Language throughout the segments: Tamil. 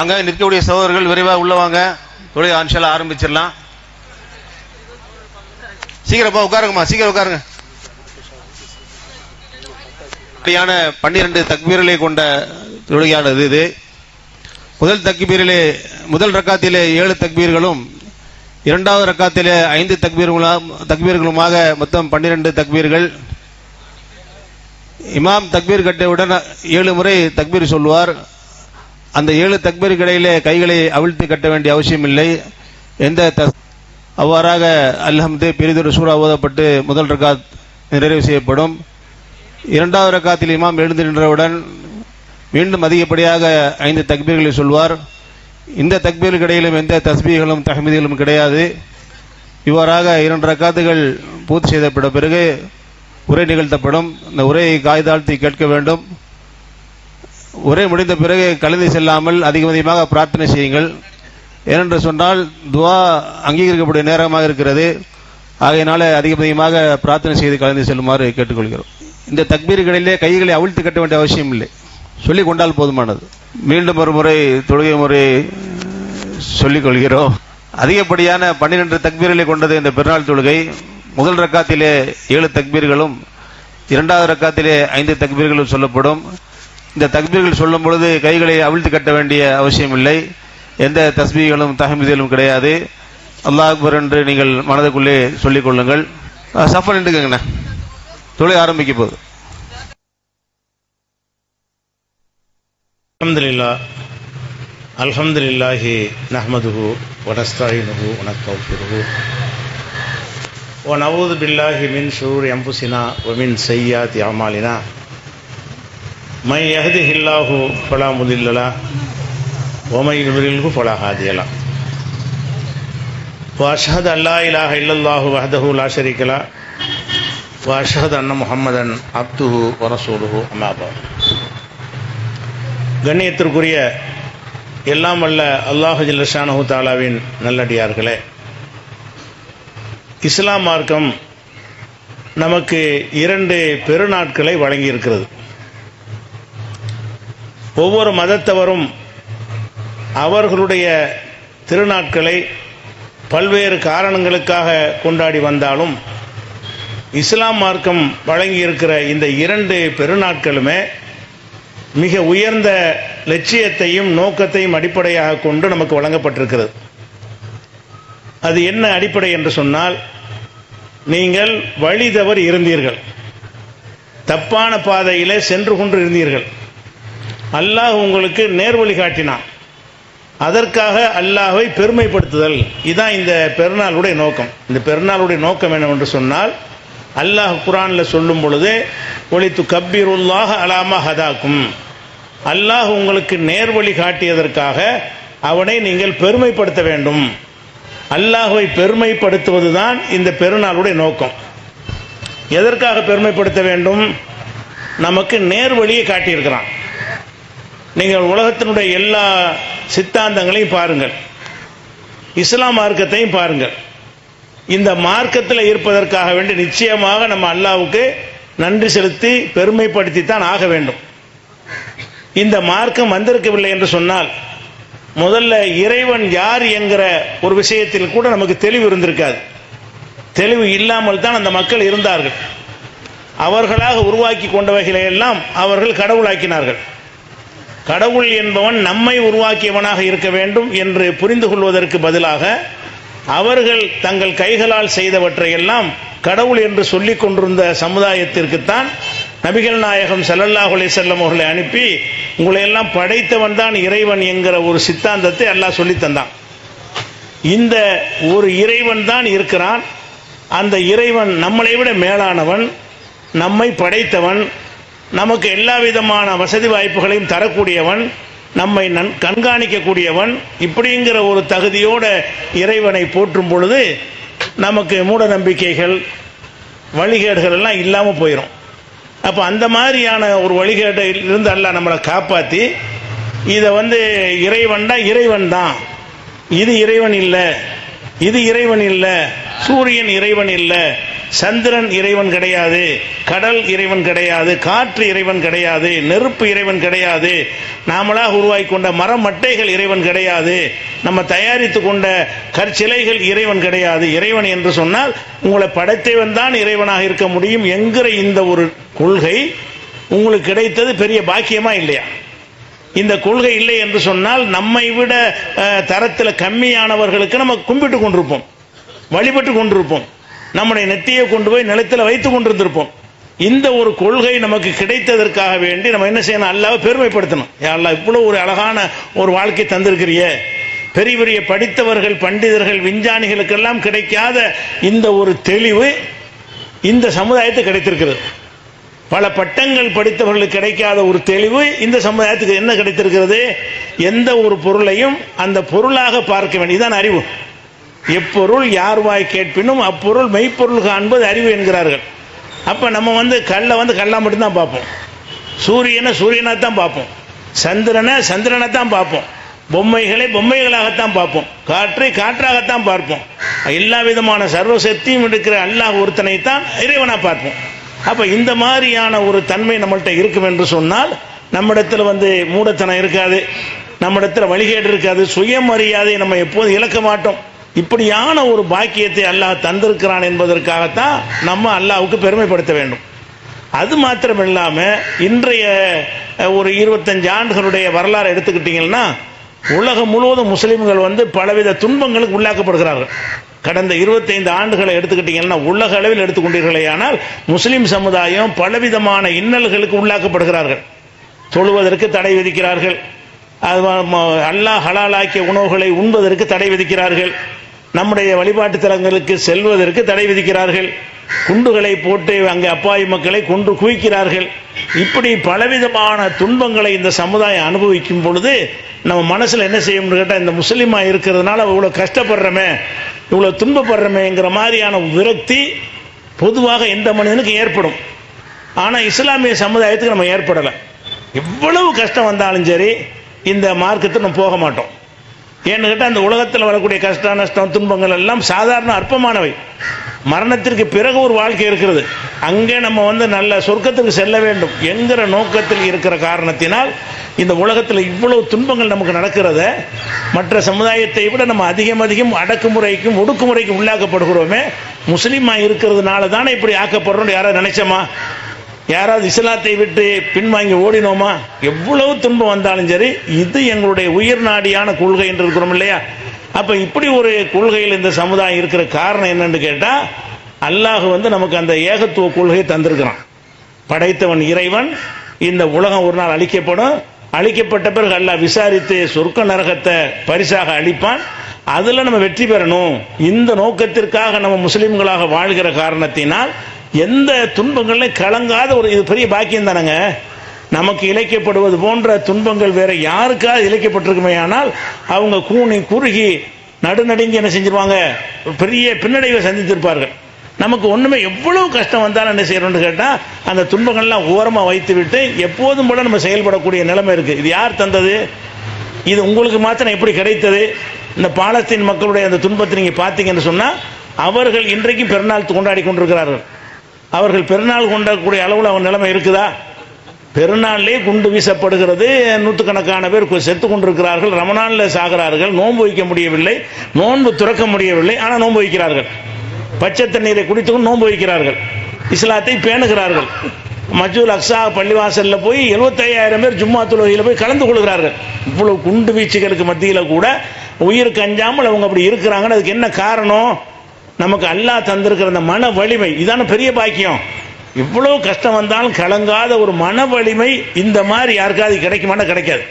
அங்க நிற்கக்கூடிய சகோதரர்கள் விரைவாக உள்ள வாங்க. தொழில் ஆன்ஷால ஆரம்பிச்சிடலாம். சீக்கிரமா உட்காருங்கம்மா. சீக்கிரம் உட்காருங்க. அப்படியான பன்னிரண்டு தக்பீரலை கொண்ட தொழுகையானது இது. முதல் தக்பீரிலே முதல் ரக்காத்திலே ஏழு தக்பீர்களும் இரண்டாவது ரக்காத்திலே ஐந்து தக்பீர்களும் தக்பீர்களுமாக மொத்தம் பன்னிரண்டு தக்பீர்கள். இமாம் தக்பீர் கட்டவுடன் ஏழு முறை தக்பீர் சொல்லுவார். அந்த ஏழு தக்பீருக்கு இடையிலே கைகளை அவிழ்த்து கட்ட வேண்டிய அவசியம் இல்லை எந்த தஸ்- அவ்வாறாக அல்ஹம்து பெரிதொரு சூறா ஓதப்பட்டு முதல் ரக்காத் நிறைவு செய்யப்படும். இரண்டாவது ரக்காத்தில் இமாம் எழுந்து நின்றவுடன் மீண்டும் அதிகப்படியாக ஐந்து தக்பீர்களை சொல்வார். இந்த தக்பீருக்கு இடையிலும் எந்த தஸ்பீகளும் தகமதிகளும் கிடையாது. இவ்வாறாக இரண்டு ரக்காத்துகள் பூர்த்தி செய்தப்பட்ட பிறகு உரை நிகழ்த்தப்படும். இந்த உரையை காய்தாழ்த்தி கேட்க வேண்டும். உரை முடிந்த பிறகு கலந்து செல்லாமல் அதிகம் அதிகமாக பிரார்த்தனை செய்யுங்கள். ஏனென்று சொன்னால் துவா அங்கீகரிக்கக்கூடிய நேரமாக இருக்கிறது. ஆகையினால அதிகம் அதிகமாக பிரார்த்தனை செய்து கலந்து செல்லுமாறு கேட்டுக்கொள்கிறோம். இந்த தக்பீர்களிலே கைகளை அவிழ்த்து கட்ட வேண்டிய அவசியம் இல்லை. சொல்லிக் கொண்டால் போதுமானது. மீண்டும் ஒரு முறை தொழுகை முறை சொல்லிக் கொள்கிறோம். அதிகப்படியான பன்னிரெண்டு தக்பீர்களை கொண்டது இந்த பெருநாள் தொழுகை. முதல் ரக்காத்திலே ஏழு தக்பீர்களும் இரண்டாவது ரக்காத்திலே ஐந்து தக்பீர்களும் சொல்லப்படும். இந்த தக்பீர்கள் சொல்லும் பொழுது கைகளை அவிழ்த்து கட்ட வேண்டிய அவசியம் இல்லை எந்த தஸ்பீகளும் தஹமீதுகளும் கிடையாது அல்லாஹ் அக்பர் என்று நீங்கள் மனதுக்குள்ளே சொல்லிக் கொள்ளுங்கள் சஃபர் நின்றுக்கங்கண்ணா தொழில் ஆரம்பிக்க போகுது الحمد لله الحمد لله نحمده ونستعينه ونستغفره ونعوذ بالله من شرور انفسنا ومن سيئات اعمالنا من يهده الله فلا مضل له ومن يضلله فلا هادي له واشهد ان لا اله الا الله وحده لا شريك له واشهد ان محمدا عبده ورسوله اما بعد கண்ணியத்திற்குரிய எல்லாம் வல்ல அல்லாஹு ஜல்லஷானஹு தாலாவின் நல்லடியார்களே இஸ்லாம் மார்க்கம் நமக்கு இரண்டு பெருநாட்களை வழங்கியிருக்கிறது ஒவ்வொரு மதத்தவரும் அவர்களுடைய திருநாட்களை பல்வேறு காரணங்களுக்காக கொண்டாடி வந்தாலும் இஸ்லாம் மார்க்கம் வழங்கியிருக்கிற இந்த இரண்டு பெருநாட்களுமே மிக உயர்ந்த லட்சியத்தையும் நோக்கத்தையும் அடிப்படையாக கொண்டு நமக்கு வழங்கப்பட்டிருக்கிறது. அது என்ன அடிப்படை என்று சொன்னால் நீங்கள் வழி தவறு இருந்தீர்கள். தப்பான பாதையிலே சென்று கொண்டு இருந்தீர்கள். அல்லாஹ் உங்களுக்கு நேர்வழி காட்டினான். அதற்காக அல்லாஹை பெருமைப்படுத்துதல். இதுதான் இந்த பெருநாளுடைய நோக்கம். இந்த பெருநாளுடைய நோக்கம் என்னவென்று சொன்னால் அல்லாஹ் குரானில் சொல்லும் பொழுது ஒளித்து கபீருல்லாக அலாமா ஹதாக்கும். அல்லாஹ் உங்களுக்கு நேர்வழி காட்டியதற்காக அவனை நீங்கள் பெருமைப்படுத்த வேண்டும். அல்லாஹை பெருமைப்படுத்துவது தான் இந்த பெருநாளுடைய நோக்கம். எதற்காக பெருமைப்படுத்த வேண்டும்? நமக்கு நேர்வழியை காட்டியிருக்கிறான். நீங்கள் உலகத்தினுடைய எல்லா சித்தாந்தங்களையும் பாருங்கள். இஸ்லாம் மார்க்கத்தையும் பாருங்கள். இந்த மார்க்கத்தில் இருப்பதற்காக வேண்டி நிச்சயமாக நம்ம அல்லாவுக்கு நன்றி செலுத்தி பெருமைப்படுத்தி தான் ஆக வேண்டும். இந்த மார்க்கம் வந்திருக்கவில்லை என்று சொன்னால் முதல்ல இறைவன் யார் என்கிற ஒரு விஷயத்தில் கூட நமக்கு தெளிவு இருந்திருக்காது. தெளிவு இல்லாமல் தான் அந்த மக்கள் இருந்தார்கள். அவர்களாக உருவாக்கி கொண்டவைகளை எல்லாம் அவர்கள் கடவுளாக்கினார்கள். கடவுள் என்பவன் நம்மை உருவாக்கியவனாக இருக்க வேண்டும் என்று புரிந்து கொள்வதற்கு பதிலாக அவர்கள் தங்கள் கைகளால் செய்தவற்றையெல்லாம் கடவுள் என்று சொல்லிக் கொண்டிருந்த சமுதாயத்திற்குத்தான் நபிகள் நாயகம் சல்லல்லாஹ் அலைஹி அவர்களை அனுப்பி உங்களை எல்லாம் படைத்தவன் தான் இறைவன் என்கிற ஒரு சித்தாந்தத்தை அல்லாஹ் சொல்லித் தந்தான். இந்த ஒரு இறைவன் தான் இருக்கிறான். அந்த இறைவன் நம்மளை விட மேலானவன் நம்மை படைத்தவன் நமக்கு எல்லா விதமான வசதி வாய்ப்புகளையும் தரக்கூடியவன் நம்மை நன் கண்காணிக்கக்கூடியவன் இப்படிங்கிற ஒரு தகுதியோட இறைவனை போற்றும் பொழுது நமக்கு மூட நம்பிக்கைகள் வழிகேடுகள் எல்லாம் இல்லாமல் போயிடும் அப்போ அந்த மாதிரியான ஒரு வழிகேட்டை இருந்து அல்ல நம்மளை காப்பாற்றி இதை வந்து இறைவன் தான் இறைவன் தான். இது இறைவன் இல்லை இது இறைவன் இல்லை சூரியன் இறைவன் இல்லை சந்திரன் இறைவன் கிடையாது கடல் இறைவன் கிடையாது காற்று இறைவன் கிடையாது நெருப்பு இறைவன் கிடையாது. நாமளாக உருவாக்கி கொண்ட மரம் மட்டைகள் இறைவன் கிடையாது. நம்ம தயாரித்து கொண்ட கற்சிலைகள் இறைவன் கிடையாது. இறைவன் என்று சொன்னால் உங்களை படைத்தவன் தான் இறைவனாக இருக்க முடியும் என்கிற இந்த ஒரு கொள்கை உங்களுக்கு கிடைத்தது பெரிய பாக்கியமா இல்லையா? இந்த கொள்கை இல்லை என்று சொன்னால் நம்மை விட தரத்தில் கம்மியானவர்களுக்கு நம்ம கும்பிட்டு கொண்டிருப்போம் வழிபட்டு கொண்டிருப்போம். நம்முடைய நெத்தியை கொண்டு போய் நிலத்தில் வைத்து கொண்டிருந்திருப்போம். இந்த ஒரு கொள்கை நமக்கு கிடைத்ததற்காக வேண்டி நம்ம என்ன செய்யணும்? அல்லாவை பெருமைப்படுத்தணும். அல்லா இவ்வளோ ஒரு அழகான ஒரு வாழ்க்கை தந்திருக்கிறிய. பெரிய பெரிய படித்தவர்கள் பண்டிதர்கள் விஞ்ஞானிகளுக்கெல்லாம் கிடைக்காத இந்த ஒரு தெளிவு இந்த சமுதாயத்துக்கு கிடைத்திருக்கிறது. பல பட்டங்கள் படித்தவர்களுக்கு கிடைக்காத ஒரு தெளிவு இந்த சமுதாயத்துக்கு என்ன கிடைத்திருக்கிறது? எந்த ஒரு பொருளையும் அந்த பொருளாக பார்க்க வேண்டியதுதான் அறிவு. எப்பொருள் யார் வாய் கேட்பினும் அப்பொருள் மெய்ப்பொருள் காண்பது அறிவு என்கிறார்கள். அப்போ நம்ம வந்து கல்லை வந்து கல்லாக மட்டும்தான் பார்ப்போம். சூரியனை சூரியனாக தான் பார்ப்போம். சந்திரனை சந்திரனை தான் பார்ப்போம். பொம்மைகளை பொம்மைகளாகத்தான் பார்ப்போம். காற்றை காற்றாகத்தான் பார்ப்போம். எல்லா விதமான சர்வசக்தியும் இருக்கிற அல்லாஹ் ஒருத்தனை தான் பார்ப்போம். அப்போ இந்த மாதிரியான ஒரு தன்மை நம்மள்கிட்ட இருக்கும் என்று சொன்னால் நம்மிடத்தில் வந்து மூடத்தனம் இருக்காது நம்மிடத்தில் வழிகேடு இருக்காது சுயமரியாதை நம்ம எப்போதும் இழக்க மாட்டோம். இப்படியான ஒரு பாக்கியத்தை அல்லாஹ் தந்திருக்கிறான் என்பதற்காகத்தான் நம்ம அல்லாவுக்கு பெருமைப்படுத்த வேண்டும். அது மாத்திரம் இன்றைய ஒரு இருபத்தஞ்சு ஆண்டுகளுடைய வரலாறு எடுத்துக்கிட்டிங்கன்னா உலகம் முழுவதும் முஸ்லீம்கள் வந்து பலவித துன்பங்களுக்கு உள்ளாக்கப்படுகிறார்கள். கடந்த 25 ஆண்டுகளை எடுத்துக்கிட்டிங்கன்னா உலக அளவில் எடுத்துக்கொண்டீர்களே ஆனால் முஸ்லீம் சமுதாயம் பலவிதமான இன்னல்களுக்கு உள்ளாக்கப்படுகிறார்கள். தொழுவதற்கு தடை விதிக்கிறார்கள். அது ம- அல்லாஹ் ஹலாலாக்கிய உணவுகளை உண்பதற்கு தடை விதிக்கிறார்கள். நம்முடைய வழிபாட்டு தலங்களுக்கு செல்வதற்கு தடை விதிக்கிறார்கள். குண்டுகளை போட்டு அங்கே அப்பாவி மக்களை கொன்று குவிக்கிறார்கள். இப்படி பலவிதமான துன்பங்களை இந்த சமுதாயம் அனுபவிக்கும் பொழுது நம்ம மனசில் என்ன செய்யணும்னு கேட்டால் இந்த முஸ்லீமாக இருக்கிறதுனால இவ்வளோ கஷ்டப்படுறோமே இவ்வளோ துன்பப்படுறோமேங்கிற மாதிரியான விரக்தி பொதுவாக எந்த மனிதனுக்கு ஏற்படும். ஆனால் இஸ்லாமிய சமுதாயத்துக்கு நம்ம ஏற்படலை. எவ்வளவு கஷ்டம் வந்தாலும் சரி இந்த மார்க்கத்தை நம்ம போக மாட்டோம். ஏன்னு கேட்டால் அந்த உலகத்தில் வரக்கூடிய கஷ்ட நஷ்டம் துன்பங்கள் எல்லாம் சாதாரண அற்பமானவை. மரணத்திற்கு பிறகு ஒரு வாழ்க்கை இருக்கிறது. அங்கே நம்ம வந்து நல்ல சொர்க்கத்துக்கு செல்ல வேண்டும் என்கிற நோக்கத்தில் இருக்கிற காரணத்தினால் இந்த உலகத்தில் இவ்வளவு துன்பங்கள் நமக்கு நடக்கிறத மற்ற சமுதாயத்தை விட நம்ம அதிகம் அதிகம் அடக்குமுறைக்கும் ஒடுக்குமுறைக்கும் உள்ளாக்கப்படுகிறோமே. முஸ்லீமாக இருக்கிறதுனால தானே இப்படி ஆக்கப்படுறோம் யாராவது நினைச்சோமா? யாராவது இஸ்லாத்தை விட்டு பின்வாங்கி ஓடினோமா? எவ்வளவு துன்பம் வந்தாலும் சரி இது எங்களுடைய உயிர் நாடியான கொள்கை என்று இருக்கிறோம் இல்லையா? அப்ப இப்படி ஒரு கொள்கையில் இந்த சமுதாயம் இருக்கிற காரணம் என்னன்னு கேட்டா அல்லாஹ் வந்து நமக்கு அந்த ஏகத்துவ கொள்கையை தந்திருக்கிறான். படைத்தவன் இறைவன் இந்த உலகம் ஒரு நாள் அழிக்கப்படும். அழிக்கப்பட்ட பிறகு அல்லாஹ் விசாரித்து சொர்க்க நரகத்தை பரிசாக அளிப்பான் அதில் நம்ம வெற்றி பெறணும். இந்த நோக்கத்திற்காக நம்ம முஸ்லீம்களாக வாழ்கிற காரணத்தினால் எந்த துன்பங்களையும் கலங்காத ஒரு இது பெரிய பாக்கியம் தானங்க? நமக்கு இழைக்கப்படுவது போன்ற துன்பங்கள் வேற யாருக்காவது இழைக்கப்பட்டிருக்குமே ஆனால் அவங்க கூனி குறுகி நடுநடுங்கி என்ன செஞ்சிருவாங்க? பெரிய பின்னடைவை சந்தித்திருப்பார்கள். நமக்கு ஒன்றுமே எவ்வளவு கஷ்டம் வந்தாலும் என்ன செய்யறோம்னு கேட்டால் அந்த துன்பங்கள்லாம் ஓரமாக வைத்து விட்டு எப்போதும் போல நம்ம செயல்படக்கூடிய நிலைமை இருக்குது இது யார் தந்தது? இது உங்களுக்கு மாத்திரம் எப்படி கிடைத்தது? இந்த பாலஸ்தீன் மக்களுடைய அந்த துன்பத்தை நீங்கள் பார்த்தீங்கன்னு சொன்னால் அவர்கள் இன்றைக்கும் பெருநாள் கொண்டாடி கொண்டிருக்கிறார்கள். அவர்கள் பெருநாள் கொண்டக்கூடிய அளவில் அவன் நிலைமை இருக்குதா? பெருநாளிலே குண்டு வீசப்படுகிறது. நூற்றுக்கணக்கான பேர் செத்து கொண்டிருக்கிறார்கள். ரமணானில் சாகிறார்கள். நோன்பு வைக்க முடியவில்லை. நோன்பு துறக்க முடியவில்லை. ஆனால் நோன்பு வைக்கிறார்கள். பச்சை தண்ணீரை குடித்துக்கொண்டு நோன்பு வைக்கிறார்கள். இஸ்லாத்தை பேணுகிறார்கள். மஜூல் அக்ஸா பள்ளிவாசலில் போய் 75000 பேர் ஜும்மா தொழுகையில் போய் கலந்து கொள்கிறார்கள். இவ்வளவு குண்டு வீச்சுகளுக்கு மத்தியில் கூட உயிருக்கு அஞ்சாமல் அவங்க அப்படி இருக்கிறாங்கன்னு அதுக்கு என்ன காரணம்? நமக்கு அல்லாஹ் தந்திருக்கிற அந்த மன வலிமை இதான பெரிய பாக்கியம். இவ்வளோ கஷ்டம் வந்தாலும் கலங்காத ஒரு மன வலிமை இந்த மாதிரி யாருக்காவது கிடைக்குமானா கிடைக்காது.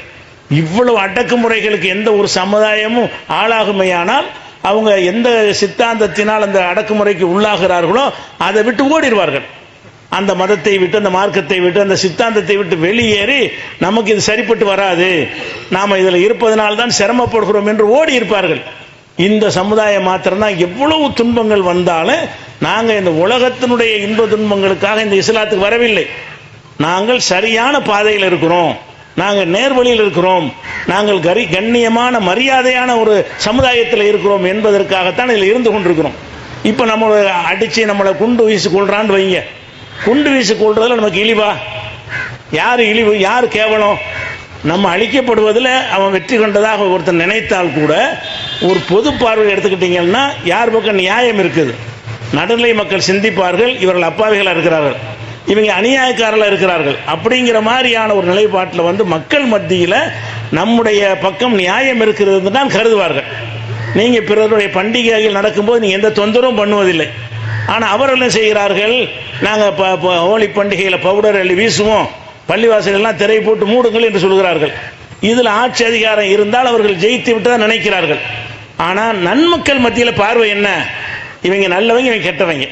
இவ்வளவு அடக்குமுறைகளுக்கு எந்த ஒரு சமுதாயமும் ஆளாகுமையானால் அவங்க எந்த சித்தாந்தத்தினால் அந்த அடக்குமுறைக்கு உள்ளாகிறார்களோ அதை விட்டு ஓடிடுவார்கள். அந்த மதத்தை விட்டு அந்த மார்க்கத்தை விட்டு அந்த சித்தாந்தத்தை விட்டு வெளியேறி நமக்கு இது சரிப்பட்டு வராது. நாம் இதில் இருப்பதனால்தான் சிரமப்படுகிறோம் என்று ஓடி இருப்பார்கள் இந்த சமுதாயம் மாத்திரம்தான் எவ்வளவு துன்பங்கள் வந்தாலும் நாங்கள் இந்த உலகத்தினுடைய இன்ப துன்பங்களுக்காக இந்த இஸ்லாத்துக்கு வரவில்லை. நாங்கள் சரியான பாதையில் இருக்கிறோம். நாங்கள் நேர்வழியில் இருக்கிறோம். நாங்கள் கரி கண்ணியமான மரியாதையான ஒரு சமுதாயத்தில் இருக்கிறோம் என்பதற்காகத்தான் இதில் இருந்து கொண்டிருக்கிறோம். இப்போ நம்ம அடித்து நம்மளை குண்டு வீசி கொள்றான்னு வைங்க. குண்டு வீசி கொள்றதுல நமக்கு இழிவா? யார் இழிவு? யார் கேவலம்? நம்ம அழிக்கப்படுவதில் அவன் வெற்றி கொண்டதாக ஒருத்தன் நினைத்தால் கூட ஒரு பொது பார்வை எடுத்துக்கிட்டீங்கன்னா யார் பக்கம் நியாயம் இருக்குது? நடுநிலை மக்கள் சிந்திப்பார்கள் இவர்கள் அப்பாவிகளாக இருக்கிறார்கள். இவங்க அநியாயக்காரர்களாக இருக்கிறார்கள். அப்படிங்கிற மாதிரியான ஒரு நிலைப்பாட்டில் வந்து மக்கள் மத்தியில் நம்முடைய பக்கம் நியாயம் இருக்கிறது தான் கருதுவார்கள். நீங்கள் பிறருடைய பண்டிகைகள் நடக்கும்போது நீங்கள் எந்த தொந்தரவும் பண்ணுவதில்லை. ஆனால் அவர்கள் என்ன செய்கிறார்கள்? நாங்கள் ப ப- ஹோலி பண்டிகையில் பவுடர் அள்ளி வீசுவோம். பள்ளிவாசலெல்லாம் திரை போட்டு மூடுங்கள் என்று சொல்கிறார்கள். இதில் ஆட்சி அதிகாரம் இருந்தால் அவர்கள் ஜெயித்து விட்டதாக நினைக்கிறார்கள். ஆனால் நன்மக்கள் மத்தியில் பார்வை என்ன? இவங்க நல்லவங்க இவங்க கெட்டவங்க.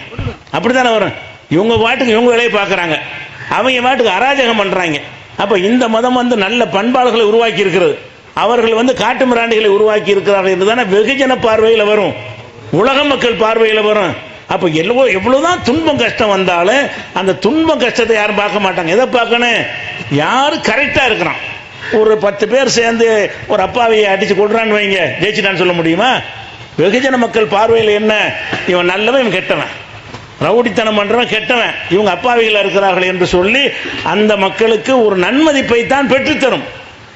அப்படித்தானே வரும்? இவங்க பாட்டுக்கு இவங்க வேலையை பார்க்குறாங்க. அவங்க பாட்டுக்கு அராஜகம் பண்ணுறாங்க அப்போ இந்த மதம் வந்து நல்ல பண்பாடுகளை உருவாக்கி இருக்கிறது. அவர்கள் வந்து காட்டு மிராண்டிகளை உருவாக்கி இருக்கிறார்கள் என்று தானே வெகுஜன பார்வையில் வரும். உலக மக்கள் பார்வையில் வரும். அப்போ எவ்வளோ எவ்வளோதான் துன்பம் கஷ்டம் வந்தாலும் அந்த துன்பம் கஷ்டத்தை யாரும் பார்க்க மாட்டாங்க. எதை பார்க்கணும்? யார் கரெக்டாக இருக்கிறான். ஒரு பத்து பேர் சேர்ந்து ஒரு அப்பாவையை அடித்து கொள்றான்னு வைங்க. ஜெயிச்சுட்டான்னு சொல்ல முடியுமா? வெகுஜன மக்கள் பார்வையில் என்ன? இவன் நல்லவன் இவன் கெட்டவன். ரவுடித்தனம் பண்ணுறவன் கெட்டவன். இவங்க அப்பாவிகள் இருக்கிறார்கள் என்று சொல்லி அந்த மக்களுக்கு ஒரு நன்மதிப்பை தான் பெற்றுத்தரும்.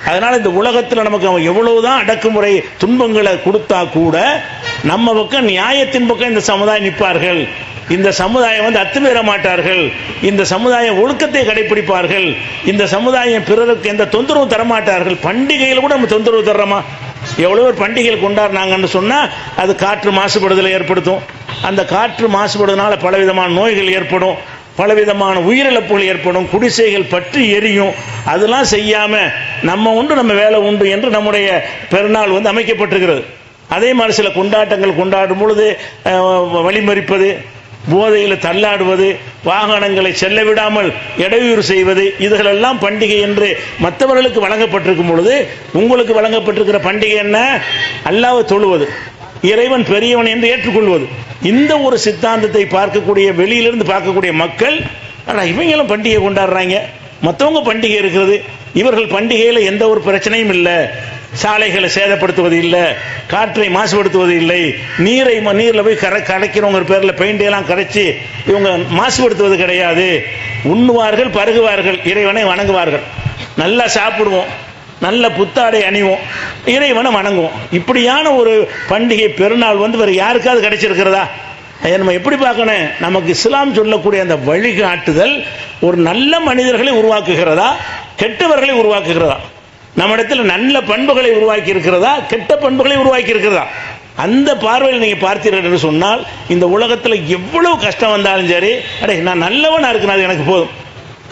அதனால் இந்த உலகத்தில் நமக்கு அவன் எவ்வளவுதான் அடக்குமுறை துன்பங்களை கொடுத்தா கூட நம்ம பக்கம் நியாயத்தின் பக்கம் இந்த சமுதாயம் நிற்பார்கள். இந்த சமுதாயம் வந்து அத்துமீற மாட்டார்கள். இந்த சமுதாயம் ஒழுக்கத்தை கடைபிடிப்பார்கள். இந்த சமுதாயம் பிறருக்கு எந்த தொந்தரவும் தரமாட்டார்கள். பண்டிகையில் கூட நம்ம தொந்தரவு தர்றோமா? எவ்வளோ பேர் பண்டிகைகள் கொண்டாடினாங்கன்னு சொன்னால் அது காற்று மாசுபடுதலை ஏற்படுத்தும். அந்த காற்று மாசுபடுறதுனால பலவிதமான நோய்கள் ஏற்படும். பலவிதமான உயிரிழப்புகள் ஏற்படும் குடிசைகள் பற்றி எரியும். அதெல்லாம் செய்யாமல் நம்ம உண்டு நம்ம வேலை உண்டு என்று நம்முடைய பெருநாள் வந்து அமைக்கப்பட்டிருக்கிறது. அதே மாதிரி சில கொண்டாட்டங்கள் கொண்டாடும் பொழுது வழிமறிப்பது போதையில் தள்ளாடுவது வாகனங்களை செல்ல விடாமல் இடையூறு செய்வது இதுகளெல்லாம் பண்டிகை என்று மற்றவர்களுக்கு வழங்கப்பட்டிருக்கும் பொழுது உங்களுக்கு வழங்கப்பட்டிருக்கிற பண்டிகை என்ன? அல்லாவை தொழுவது. இறைவன் பெரியவன் என்று ஏற்றுக்கொள்வது. இந்த ஒரு சித்தாந்தத்தை பார்க்கக்கூடிய வெளியிலிருந்து பார்க்கக்கூடிய மக்கள் ஆனால் இவங்களும் பண்டிகை கொண்டாடுறாங்க. மற்றவங்க பண்டிகை இருக்கிறது. இவர்கள் பண்டிகையில் எந்த ஒரு பிரச்சனையும் இல்லை. சாலைகளை சேதப்படுத்துவது இல்லை. காற்றை மாசுபடுத்துவது இல்லை. நீரை ம- போய் கரை கரைக்கிறவங்க பேரில் பெயிண்டையெல்லாம் கரைச்சி இவங்க மாசுபடுத்துவது கிடையாது. உண்ணுவார்கள் பருகுவார்கள். இறைவனை வணங்குவார்கள். நல்லா சாப்பிடுவோம். நல்ல புத்தாடை அணிவோம். இறைவனை வணங்குவோம். இப்படியான ஒரு பண்டிகை பெருநாள் வந்து வேறு யாருக்காவது கிடைச்சிருக்கிறதா? அதை நம்ம எப்படி பார்க்கணும்? நமக்கு இஸ்லாம் சொல்லக்கூடிய அந்த வழிகாட்டுதல் ஒரு நல்ல மனிதர்களை உருவாக்குகிறதா? கெட்டவர்களை உருவாக்குகிறதா? நம்மிடத்தில் நல்ல பண்புகளை உருவாக்கி இருக்கிறதா கெட்ட பண்புகளை உருவாக்கி இருக்கிறதா அந்த பார்வையில் நீங்கள் பார்த்தீர்கள் என்று சொன்னால் இந்த உலகத்தில் எவ்வளவு கஷ்டம் வந்தாலும் சரி அடே நான் நல்லவனாக இருக்கிறேன் அது எனக்கு போதும்.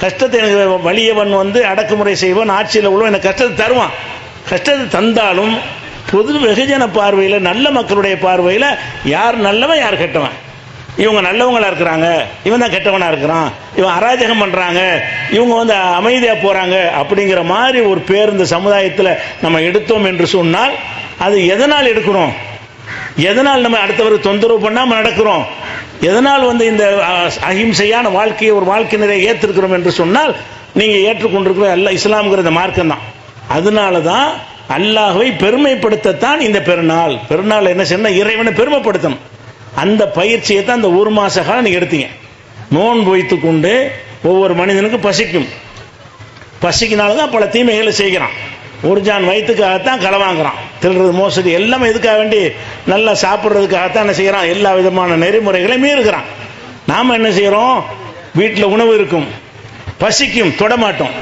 கஷ்டத்தை எனக்கு வலியவன் வந்து அடக்குமுறை செய்வன் ஆட்சியில் உள்ளவன் எனக்கு கஷ்டத்தை தருவான். கஷ்டத்தை தந்தாலும் பொது வெகுஜன பார்வையில் நல்ல மக்களுடைய பார்வையில் யார் நல்லவன் யார் கெட்டவன்? இவங்க நல்லவங்களாக இருக்கிறாங்க இவன் தான் கெட்டவனாக இருக்கிறான் இவன் அராஜகம் பண்ணுறாங்க இவங்க வந்து அமைதியாக போகிறாங்க அப்படிங்கிற மாதிரி ஒரு பேர் இந்த சமுதாயத்தில் நம்ம எடுத்தோம் என்று சொன்னால் அது எதனால் எடுக்கிறோம்? எதனால் நம்ம அடுத்தவருக்கு தொந்தரவு பண்ணாமல் நடக்கிறோம்? எதனால் வந்து இந்த அகிம்சையான அஹிம்சையான வாழ்க்கையை ஒரு வாழ்க்கை நிறைய ஏற்றிருக்கிறோம் என்று சொன்னால் நீங்கள் ஏற்றுக்கொண்டிருக்கிற அல்ல இஸ்லாம்ங்கிற இந்த மார்க்கம் தான். அதனால தான் அல்லாஹை பெருமைப்படுத்தத்தான் இந்த பெருநாள். பெருநாள் என்ன செய்யணும் இறைவனை பெருமைப்படுத்தணும். அந்த பயிற்சியை தான் இந்த ஒரு மாச காலம் நீங்கள் எடுத்தீங்க. நோன்பு வைத்து கொண்டு ஒவ்வொரு மனிதனுக்கும் பசிக்கும். பசிக்கினால தான் பல தீமைகளை செய்கிறான். ஒரு ஜான் வயிற்றுக்காகத்தான் களை வாங்குறான். திருடுறது மோசடி எல்லாமே எதுக்காக வேண்டி நல்லா சாப்பிட்றதுக்காகத்தான் என்ன செய்கிறான் எல்லா விதமான நெறிமுறைகளையும் மீறுகிறான். நாம் என்ன செய்கிறோம் வீட்டில் உணவு இருக்கும். பசிக்கும் தொடமாட்டோம்.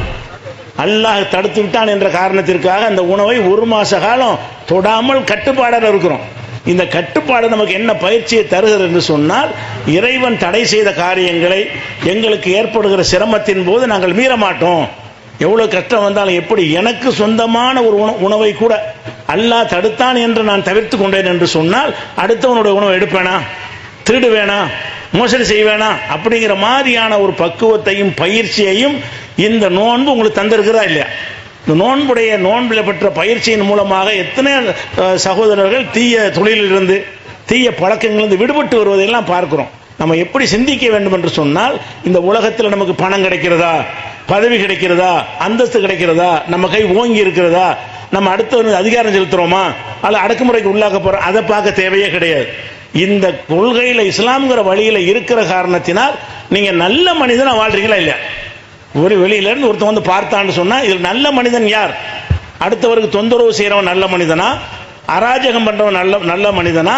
அல்லாஹ் தடுத்து விட்டான் என்ற காரணத்திற்காக அந்த உணவை ஒரு மாத காலம் தொடாமல் கட்டுப்பாடாக இருக்கிறோம். இந்த கட்டுப்பாடு நமக்கு என்ன பயிற்சியை தருகிறது என்று சொன்னால் இறைவன் தடை செய்த காரியங்களை எங்களுக்கு ஏற்படுகிற சிரமத்தின் போது நாங்கள் மீற மாட்டோம் எவ்வளோ கஷ்டம் வந்தாலும் எப்படி எனக்கு சொந்தமான ஒரு உண- உணவை கூட அல்லாஹ் தடுத்தான் என்று நான் தவிர்த்து கொண்டேன் என்று சொன்னால் அடுத்தவனுடைய உணவை எடுப்பேனா? திருடு வேணாம் மோசடி செய்வேனா? அப்படிங்கிற மாதிரியான ஒரு பக்குவத்தையும் பயிற்சியையும் இந்த நோன்பு உங்களுக்கு தந்திருக்கிறா இல்லையா? இந்த நோன்புடைய நோன்பில் பெற்ற பயிற்சியின் மூலமாக எத்தனை சகோதரர்கள் தீய தொழிலிலிருந்து தீய பழக்கங்களிலிருந்து விடுபட்டு வருவதையெல்லாம் பார்க்கிறோம். நம்ம எப்படி சிந்திக்க வேண்டும் என்று சொன்னால் இந்த உலகத்தில் நமக்கு பணம் கிடைக்கிறதா? பதவி கிடைக்கிறதா? அந்தஸ்து கிடைக்கிறதா? நம்ம கை ஓங்கி இருக்கிறதா? நம்ம அடுத்த அதிகாரம் செலுத்துறோமா? அல்ல அடக்குமுறைக்கு உள்ளாக்க போறோம்? அதை பார்க்க தேவையே கிடையாது. இந்த கொள்கையில இஸ்லாம்ங்கிற வழியில இருக்கிற காரணத்தினால் நீங்க நல்ல மனிதனா வாழ்றீங்களா இல்லையா? ஒரு வெளியில இருந்து ஒருத்தன் வந்து பார்த்தான்னு சொன்னா இதில் நல்ல மனிதன் யார்? அடுத்தவருக்கு தொந்தரவு செய்யறவன் நல்ல மனிதனா? அராஜகம் பண்றவன் நல்ல நல்ல மனிதனா?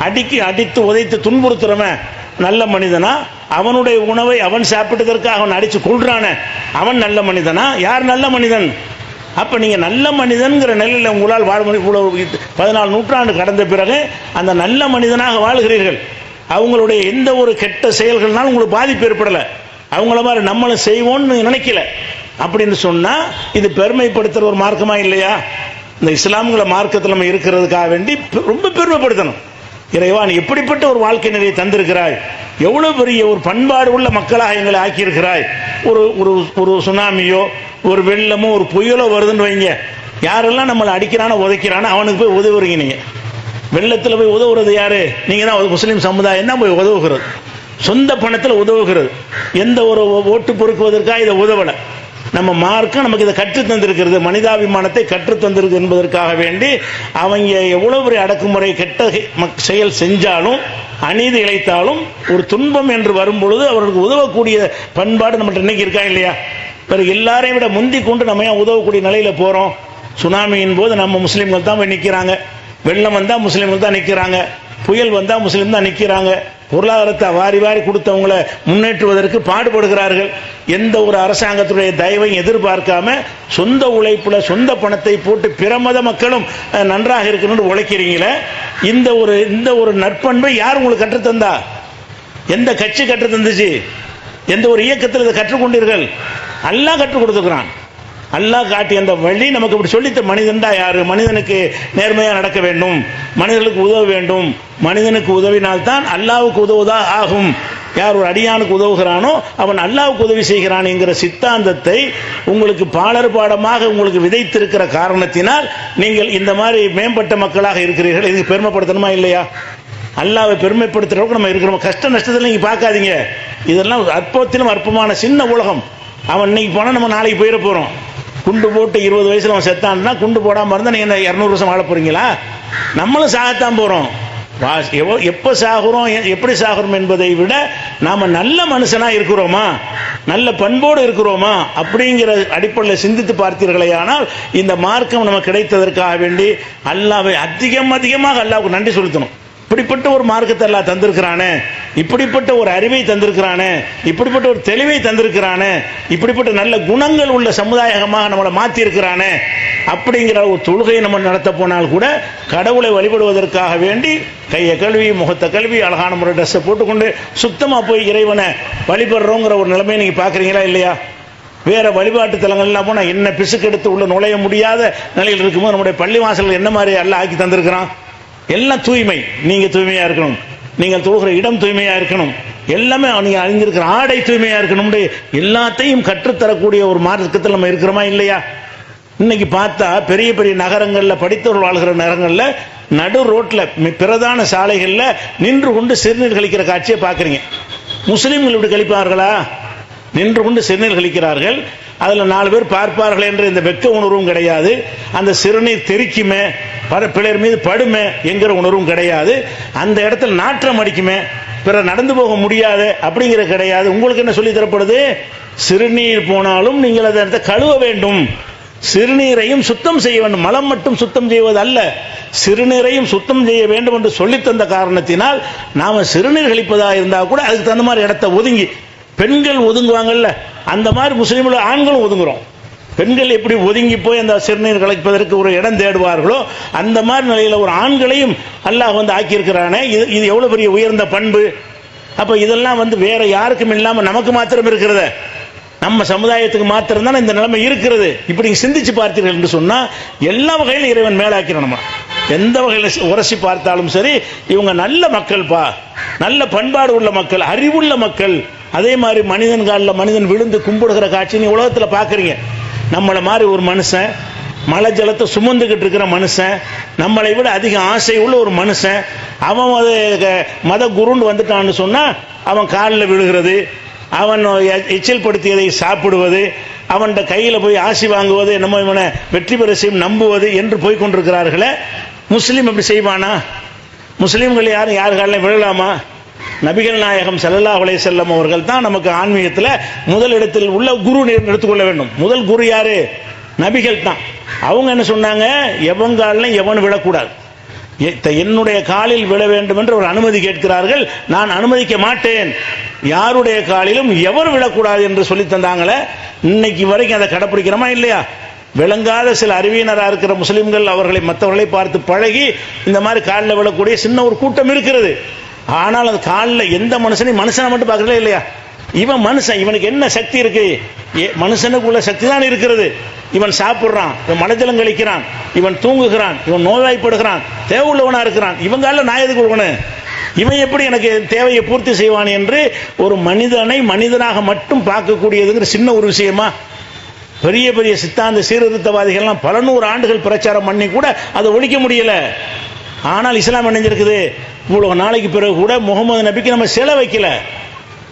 அடிக்கி அடித்து உதைத்து துன்புறுத்துறவன் நல்ல மனிதனா? அவனுடைய உணவை அவன் சாப்பிட்டதற்காக அவன் அடித்து கொள்றானே அவன் நல்ல மனிதனா? யார் நல்ல மனிதன்? அப்போ நீங்கள் நல்ல மனிதன்கிற நிலையில் உங்களால் வாழ இவ்வளவு பதினாலு நூற்றாண்டு கடந்த பிறகு அந்த நல்ல மனிதனாக வாழ்கிறீர்கள். அவங்களுடைய எந்த ஒரு கெட்ட செயல்கள்னாலும் உங்களுக்கு பாதிப்பு ஏற்படலை. அவங்கள மாதிரி நம்மளும் செய்வோம்னு நினைக்கல. அப்படின்னு சொன்னால் இது பெருமைப்படுத்துகிற ஒரு மார்க்கமாக இல்லையா? இந்த இஸ்லாம்கள மார்க்கத்தில் நம்ம இருக்கிறதுக்காக வேண்டி பெ- ரொம்ப பெருமைப்படுத்தணும். இறைவா நீ எப்படிப்பட்ட ஒரு வாழ்க்கை நிலையை தந்திருக்கிறாய்? எவ்வளவு பெரிய ஒரு பண்பாடு உள்ள மக்களாக எங்களை ஆக்கியிருக்கிறாய்? ஒரு ஒரு ஒரு சுனாமியோ ஒரு வெள்ளமோ ஒரு புயலோ வருதுன்னு வைங்க. யாரெல்லாம் நம்மளை அடிக்கிறானோ உதைக்கிறானோ அவனுக்கு போய் உதவுறீங்க நீங்க. வெள்ளத்தில் போய் உதவுறது யாரு? நீங்க தான் முஸ்லீம் சமுதாயம் தான் போய் உதவுகிறது? சொந்த பணத்தில் உதவுகிறது. எந்த ஒரு ஓட்டு பொறுக்குவதற்காக இதை உதவலை. நம்ம மார்க்கம் நமக்கு இதை கற்றுத் தந்திருக்கிறது. மனிதாபிமானத்தை கற்றுத் தந்திருக்கு என்பதற்காக வேண்டி அவங்க எவ்வளவு பெரிய அடக்குமுறை கெட்ட மக்- செயல் செஞ்சாலும் அநீதி இழைத்தாலும் ஒரு துன்பம் என்று வரும்பொழுது அவர்களுக்கு உதவக்கூடிய பண்பாடு நம்மகிட்ட இன்னைக்கு இருக்கா இல்லையா? பிறகு எல்லாரையும் விட முந்தி கொண்டு நம்ம ஏன் உதவக்கூடிய நிலையில போறோம்? சுனாமியின் போது நம்ம முஸ்லீம்கள் தான் போய் நிற்கிறாங்க வெள்ளம் வந்தால் முஸ்லீம்கள் தான் நிற்கிறாங்க புயல் வந்தால் முஸ்லீம் தான் நிற்கிறாங்க பொருளாதாரத்தை வாரி வாரி கொடுத்தவங்களை முன்னேற்றுவதற்கு பாடுபடுகிறார்கள். எந்த ஒரு அரசாங்கத்துடைய தயவையும் எதிர்பார்க்காம சொந்த உழைப்புல சொந்த பணத்தை போட்டு பிற மத மக்களும் நன்றாக இருக்கணும்னு உழைக்கிறீங்களே இந்த ஒரு இந்த ஒரு நற்பண்பை யார் உங்களுக்கு கற்றுத்தந்தா எந்த கட்சி கற்றுத்தந்துச்சு எந்த ஒரு இயக்கத்தில் இதை கற்றுக்கொண்டீர்கள்? எல்லாம் கற்றுக் கொடுத்துக்கிறான். அல்லாஹ் காட்டிய அந்த வழி நமக்கு இப்படி சொல்லித்த மனிதன் தான் யாரு? மனிதனுக்கு நேர்மையாக நடக்க வேண்டும். மனிதர்களுக்கு உதவ வேண்டும். மனிதனுக்கு உதவினால்தான் அல்லாவுக்கு உதவுதா ஆகும். யார் ஒரு அடியானுக்கு உதவுகிறானோ அவன் அல்லாவுக்கு உதவி செய்கிறான் என்கிற சித்தாந்தத்தை உங்களுக்கு பாலர் பாடமாக உங்களுக்கு விதைத்திருக்கிற காரணத்தினால் நீங்கள் இந்த மாதிரி மேம்பட்ட மக்களாக இருக்கிறீர்கள். இதுக்கு பெருமைப்படுத்தணுமா இல்லையா? அல்லாவை பெருமைப்படுத்துறவங்க நம்ம இருக்கிறோம்? கஷ்ட நஷ்டத்தில் நீங்கள் பார்க்காதீங்க. இதெல்லாம் அற்பத்திலும் அற்பமான சின்ன உலகம். அவன் இன்னைக்கு போனால் நம்ம நாளைக்கு போயிட போகிறோம் குண்டு போட்டு இருபது வயசுல அவன் செத்தான்னா குண்டு போடாம இருந்தா நீங்க என்ன இருநூறு வருஷம் வாழ போறீங்களா? நம்மளும் சாகத்தான் போறோம். வா- எவ்வ- எப்ப சாகுறோம் எ- எப்படி சாகுறோம் என்பதை விட நாம நல்ல மனுஷனா இருக்கிறோமா? நல்ல பண்போடு இருக்கிறோமா? அப்படிங்கிற அடிப்படையில் சிந்தித்து பார்த்தீர்களேயானால் இந்த மார்க்கம் நமக்கு கிடைத்ததற்காக வேண்டி அல்லாவை அதிகம் அதிகமாக அல்லாவுக்கு நன்றி செலுத்தணும். இப்படிப்பட்ட ஒரு மார்க்கத்தை எல்லாம் தந்திருக்கிறானே இப்படிப்பட்ட ஒரு அறிவை தந்திருக்கிறானே இப்படிப்பட்ட ஒரு தெளிவை தந்திருக்கிறானே இப்படிப்பட்ட நல்ல குணங்கள் உள்ள சமுதாயமாக நம்மளை மாற்றியிருக்கிறானே அப்படிங்கிற ஒரு தொழுகையை நம்ம நடத்த போனால் கூட கடவுளை வழிபடுவதற்காக வேண்டி கையை கழுவி முகத்தை கழுவி அழகான முறை ட்ரெஸ்ஸை போட்டுக்கொண்டு சுத்தமாக போய் இறைவனை வழிபடுறோங்கிற ஒரு நிலைமையை நீங்கள் பார்க்குறீங்களா இல்லையா? வேற வழிபாட்டு தலங்கள்லாம் போனால் என்ன பிசுக்கெடுத்து உள்ள நுழைய முடியாத நிலையில் இருக்கும்போது நம்முடைய பள்ளி வாசல்கள் என்ன மாதிரி எல்லாம் ஆக்கி தந்திருக்கிறான்? எல்லாம் தூய்மை. நீங்க தூய்மையா இருக்கணும். நீங்கள் தொழுகிற இடம் தூய்மையா இருக்கணும். எல்லாமே நீங்க அணிந்திருக்கிற ஆடை தூய்மையா இருக்கணும் எல்லாத்தையும் கற்றுத்தரக்கூடிய ஒரு மார்க்கத்தில் நம்ம இருக்கிறோமா இல்லையா? இன்னைக்கு பார்த்தா பெரிய பெரிய நகரங்களில் படித்தவர்கள் வாழ்கிற நகரங்களில் நடு ரோட்ல மி- பிரதான சாலைகளில் நின்று கொண்டு சிறுநீர் கழிக்கிற காட்சியை பார்க்கறீங்க. முஸ்லீம்கள் இப்படி கழிப்பார்களா? நின்று கொண்டு சிறுநீர் கழிக்கிறார்கள். அதில் நாலு பேர் பார்ப்பார்கள் என்ற இந்த வெக்க உணர்வும் கிடையாது. அந்த சிறுநீர் தெறிக்குமே பல பிள்ளையர் மீது படுமே என்கிற உணர்வும் கிடையாது. அந்த இடத்துல நாற்றம் அடிக்குமே பிறர் நடந்து போக முடியாது அப்படிங்கிற கிடையாது. உங்களுக்கு என்ன சொல்லி தரப்படுது? சிறுநீர் போனாலும் நீங்கள் அதை இடத்தை கழுவ வேண்டும். சிறுநீரையும் சுத்தம் செய்ய வேண்டும். மலம் மட்டும் சுத்தம் செய்வது அல்ல. சிறுநீரையும் சுத்தம் செய்ய வேண்டும் என்று சொல்லித்தந்த காரணத்தினால் நாம் சிறுநீர் கழிப்பதாக இருந்தால் கூட அதுக்கு தகுந்த மாதிரி இடத்த ஒதுங்கி பெண்கள் ஒதுங்குவாங்கல்ல அந்த மாதிரி முஸ்லீம்கள் ஆண்களும் ஒதுங்குறோம். பெண்கள் எப்படி ஒதுங்கி போய் அந்த சிறுநீர் கலைப்பதற்கு ஒரு இடம் தேடுவார்களோ அந்த மாதிரி நிலையில் ஒரு ஆண்களையும் அல்லாஹ் வந்து ஆக்கியிருக்கிறானே. இது இது எவ்வளோ பெரிய உயர்ந்த பண்பு. அப்போ இதெல்லாம் வந்து வேற யாருக்கும் இல்லாமல் நமக்கு மாத்திரம் இருக்கிறத. நம்ம சமுதாயத்துக்கு மாத்திரம் தான் இந்த நிலைமை இருக்கிறது. இப்படி சிந்திச்சு பார்த்தீர்கள் என்று சொன்னால் எல்லா வகையிலும் இறைவன் மேலாக்கிறோம் நம்ம எந்த வகையில் உரசி பார்த்தாலும் சரி இவங்க நல்ல மக்கள்ப்பா. நல்ல பண்பாடு உள்ள மக்கள் அறிவுள்ள மக்கள். அதே மாதிரி மனிதன் காலில் மனிதன் விழுந்து கும்பிடுகிற காட்சி நீ உலகத்தில் பார்க்குறீங்க நம்மளை மாதிரி ஒரு மனுஷன் மலை ஜலத்தை சுமந்துக்கிட்டு இருக்கிற மனுஷன் நம்மளை விட அதிக ஆசை உள்ள ஒரு மனுஷன் அவன் மத மத குருன்னு வந்துட்டான்னு சொன்னால் அவன் காலில் விழுகிறது அவன் எச்சில் படுத்தியதை சாப்பிடுவது அவன்கிட்ட கையில் போய் ஆசி வாங்குவது நம்ம இவனை வெற்றி பெற செய்யும் நம்புவது என்று போய் கொண்டிருக்கிறார்களே. முஸ்லீம் அப்படி செய்வானா? முஸ்லீம்கள் யாரும் யார் காலில் விழலாமா? நபிகள் நாயகம் செல்லல்லா அலைஹி செல்லம் அவர்கள் தான் நமக்கு ஆன்மீகத்தில் முதல் இடத்தில் உள்ள குரு எடுத்துக்கொள்ள வேண்டும். முதல் குரு யாரு? நபிகள் தான். அவங்க என்ன சொன்னாங்க? எவன் காலிலும் எவன் விழக்கூடாது. என்னுடைய காலில் விழ வேண்டும் என்று ஒரு அனுமதி கேட்கிறார்கள். நான் அனுமதிக்க மாட்டேன். யாருடைய காலிலும் எவர் விழக்கூடாது என்று சொல்லி தந்தாங்களே? இன்னைக்கு வரைக்கும் அதை கடைப்பிடிக்கிறோமா இல்லையா? விளங்காத சில அறிவியனராக இருக்கிற முஸ்லிம்கள் அவர்களை மற்றவர்களை பார்த்து பழகி இந்த மாதிரி காலில் விழக்கூடிய சின்ன ஒரு கூட்டம் இருக்கிறது. ஆனால் அது காலில் எந்த மனுஷனையும் மனுஷனை மட்டும் பார்க்கறதே இல்லையா? இவன் மனுஷன் இவனுக்கு என்ன சக்தி இருக்கு? ஏ- மனுஷனுக்குள்ள சக்தி தான் இருக்கிறது. இவன் சாப்பிட்றான் இவன் மனதிலும் கழிக்கிறான் இவன் தூங்குகிறான் இவன் நோய்வாய்ப்படுகிறான் தேவை உள்ளவனாக இருக்கிறான் இவங்கால நான் எதுக்கு கொடுக்கணும்? இவன் எப்படி எனக்கு தேவையை பூர்த்தி செய்வான் என்று ஒரு மனிதனை மனிதனாக மட்டும் பார்க்கக்கூடியதுங்கிற சின்ன ஒரு விஷயமா? பெரிய பெரிய சித்தாந்த சீர்திருத்தவாதிகள்லாம் பல நூறு ஆண்டுகள் பிரச்சாரம் பண்ணி கூட அதை ஒழிக்க முடியல. ஆனால் இஸ்லாம் இணைஞ்சிருக்குது செஞ்சிருக்குது இவ்வளவு நாளைக்கு பிறகு கூட முகமது நபிக்கு நம்ம சிலை வைக்கல.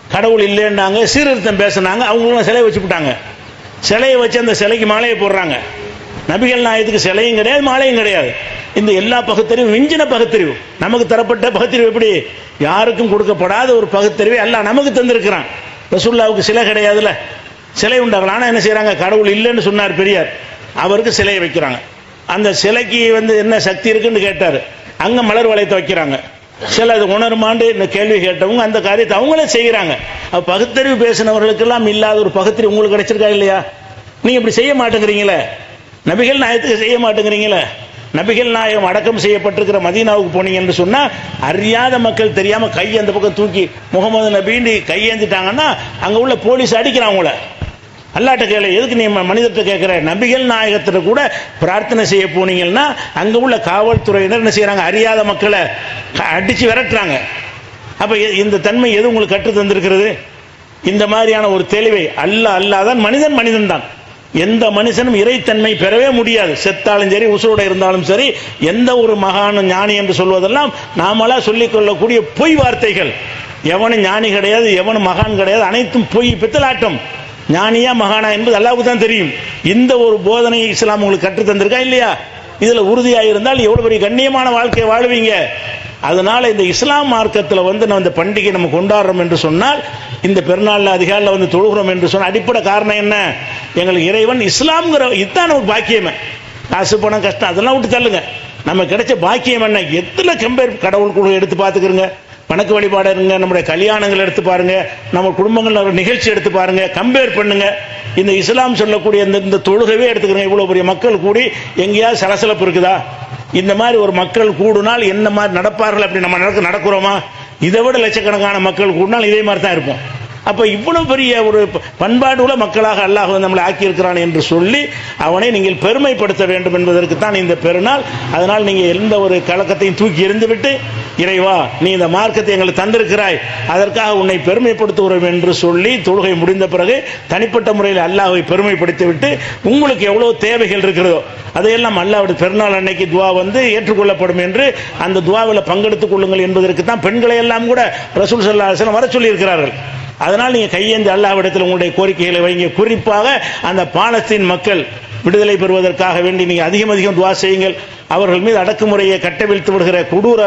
கடவுள் இல்லைன்னாங்க சீர்திருத்தம் பேசினாங்க அவங்களும் சிலையை வச்சு விட்டாங்க. சிலையை வச்சு அந்த சிலைக்கு மாலையை போடுறாங்க. நபிகள் நாயத்துக்கு சிலையும் கிடையாது மாலையும் கிடையாது. இந்த எல்லா பகுத்தறிவும் விஞ்சின பகுத்தறிவு. நமக்கு தரப்பட்ட பகுத்தறிவு எப்படி? யாருக்கும் கொடுக்கப்படாத ஒரு பகுத்தறிவை எல்லாம் நமக்கு தந்திருக்கிறான். ரசுல்லாவுக்கு சிலை கிடையாதுல்ல. சிலை உண்டாகலாம் ஆனால் என்ன செய்கிறாங்க கடவுள் இல்லைன்னு சொன்னார் பெரியார். அவருக்கு சிலையை வைக்கிறாங்க. அந்த சிலைக்கு வந்து என்ன சக்தி இருக்குன்னு கேட்டார். அங்கே மலர் வளையத்தை வைக்கிறாங்க. சில அது உணருமாண்டு இந்த கேள்வி கேட்டவங்க அந்த காரியத்தை அவங்களே செய்கிறாங்க. பகுத்தறிவு பேசினவர்களுக்கெல்லாம் இல்லாத ஒரு பகுத்தறிவு உங்களுக்கு கிடைச்சிருக்கா இல்லையா? நீங்க இப்படி செய்ய மாட்டேங்கிறீங்களே. நபிகள் நாயகத்துக்கு செய்ய மாட்டேங்கிறீங்களே. நபிகள் நாயகம் அடக்கம் செய்யப்பட்டிருக்கிற மதீனாவுக்கு போனீங்க என்று சொன்னா அறியாத மக்கள் தெரியாம கை அந்த பக்கம் தூக்கி முகமது நபின்னு கையேந்திட்டாங்கன்னா அங்க உள்ள போலீஸ் அடிக்கிறான் அல்லாட்ட கேளு எதுக்கு நீ மனிதர்கிட்ட கேட்குற நபிகள் நாயகத்தில் கூட பிரார்த்தனை செய்ய போனீங்கன்னா அங்கே உள்ள காவல்துறையினர் என்ன செய்கிறாங்க அறியாத மக்களை அடித்து விரட்டுறாங்க. அப்போ இந்த தன்மை எது உங்களுக்கு கற்று தந்திருக்கிறது? இந்த மாதிரியான ஒரு தெளிவை. அல்ல அல்லாதான் மனிதன் மனிதன் தான் எந்த மனுஷனும் இறைத்தன்மை பெறவே முடியாது. செத்தாலும் சரி உசுரோட இருந்தாலும் சரி எந்த ஒரு மகான ஞானி என்று சொல்வதெல்லாம் நாமளா சொல்லிக் கொள்ளக்கூடிய பொய் வார்த்தைகள். எவனும் ஞானி கிடையாது எவனும் மகான் கிடையாது அனைத்தும் பொய் பித்தலாட்டம். ஞானியா மகானா என்பது அல்லாவுக்கு தான் தெரியும். இந்த ஒரு போதனை இஸ்லாம் உங்களுக்கு கற்று தந்திருக்கா இல்லையா? இதில் உறுதியாக இருந்தால் எவ்வளோ பெரிய கண்ணியமான வாழ்க்கையை வாழ்வீங்க. அதனால இந்த இஸ்லாம் மார்க்கத்தில் வந்து நம்ம இந்த பண்டிகை நம்ம கொண்டாடுறோம் என்று சொன்னால் இந்த பெருநாளில் அதிகாலில் வந்து தொழுகிறோம் என்று சொன்னால் அடிப்படை காரணம் என்ன? எங்களுக்கு இறைவன் இஸ்லாம்ங்கிற இதுதான் நமக்கு பாக்கியமே. காசு பணம் கஷ்டம் அதெல்லாம் விட்டு தள்ளுங்க. நம்ம கிடைச்ச பாக்கியம் என்ன? எத்தனை கம்பேர் கடவுள் கூட எடுத்து பார்த்துக்கிறோங்க? வணக்க வழிபாடு இருங்க நம்முடைய கல்யாணங்கள் எடுத்து பாருங்க நம்ம குடும்பங்கள் ஒரு நிகழ்ச்சி எடுத்து பாருங்க கம்பேர் பண்ணுங்க. இந்த இஸ்லாம் சொல்லக்கூடிய இந்த இந்த தொழுகவே எடுத்துக்கிறேன் இவ்வளோ பெரிய மக்கள் கூடி எங்கேயாவது சலசலப்பு இருக்குதா? இந்த மாதிரி ஒரு மக்கள் கூடுனால் என்ன மாதிரி நடப்பார்கள் அப்படி நம்ம நடக்க நடக்கிறோமா? இதை விட லட்சக்கணக்கான மக்கள் கூடினால் இதே மாதிரி தான் இருப்போம். அப்போ இவ்வளவு பெரிய ஒரு ப- பண்பாடுள்ள மக்களாக அல்லாஹ் வந்து நம்மளை ஆக்கியிருக்கிறான் என்று சொல்லி அவனை நீங்கள் பெருமைப்படுத்த வேண்டும் என்பதற்கு தான் இந்த பெருநாள். அதனால் நீங்கள் எந்த ஒரு கலக்கத்தையும் தூக்கி எறிந்துவிட்டு இறைவா நீ இந்த மார்க்கத்தை எங்களுக்கு தந்திருக்கிறாய். அதற்காக உன்னை பெருமைப்படுத்துகிறோம் என்று சொல்லி தொழுகை முடிந்த பிறகு தனிப்பட்ட முறையில் அல்லாஹை பெருமைப்படுத்தி விட்டு உங்களுக்கு எவ்வளோ தேவைகள் இருக்கிறதோ அதையெல்லாம் அல்லாஹ்வுடைய பெருநாள் அன்னைக்கு துவா வந்து ஏற்றுக்கொள்ளப்படும் என்று அந்த துவாவில் பங்கெடுத்துக் கொள்ளுங்கள் என்பதற்கு தான் பெண்களை எல்லாம் கூட ரசூல் ஸல்லல்லாஹு வர சொல்லியிருக்கிறார்கள். அதனால் நீங்கள் கையேந்து அல்லாவிடத்தில் உங்களுடைய கோரிக்கைகளை வைங்க. குறிப்பாக அந்த பாலஸ்தீன் மக்கள் விடுதலை பெறுவதற்காக வேண்டி நீங்கள் அதிகம் அதிகம் துவா செய்யுங்கள். அவர்கள் மீது அடக்குமுறையை கட்டவிழ்த்து விடுகிற கொடூர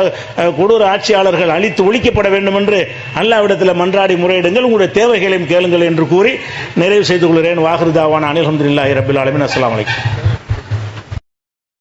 கொடூர ஆட்சியாளர்கள் அழித்து ஒழிக்கப்பட வேண்டும் என்று அல்லாவிடத்தில் மன்றாடி முறையிடுங்கள். உங்களுடைய தேவைகளையும் கேளுங்கள் என்று கூறி நிறைவு செய்து கொள்கிறேன். வாகிருதாவான அனில் அஹமதுல்லாஹி ரபில் அலமின் அஸ்லாம் வலைக்கம்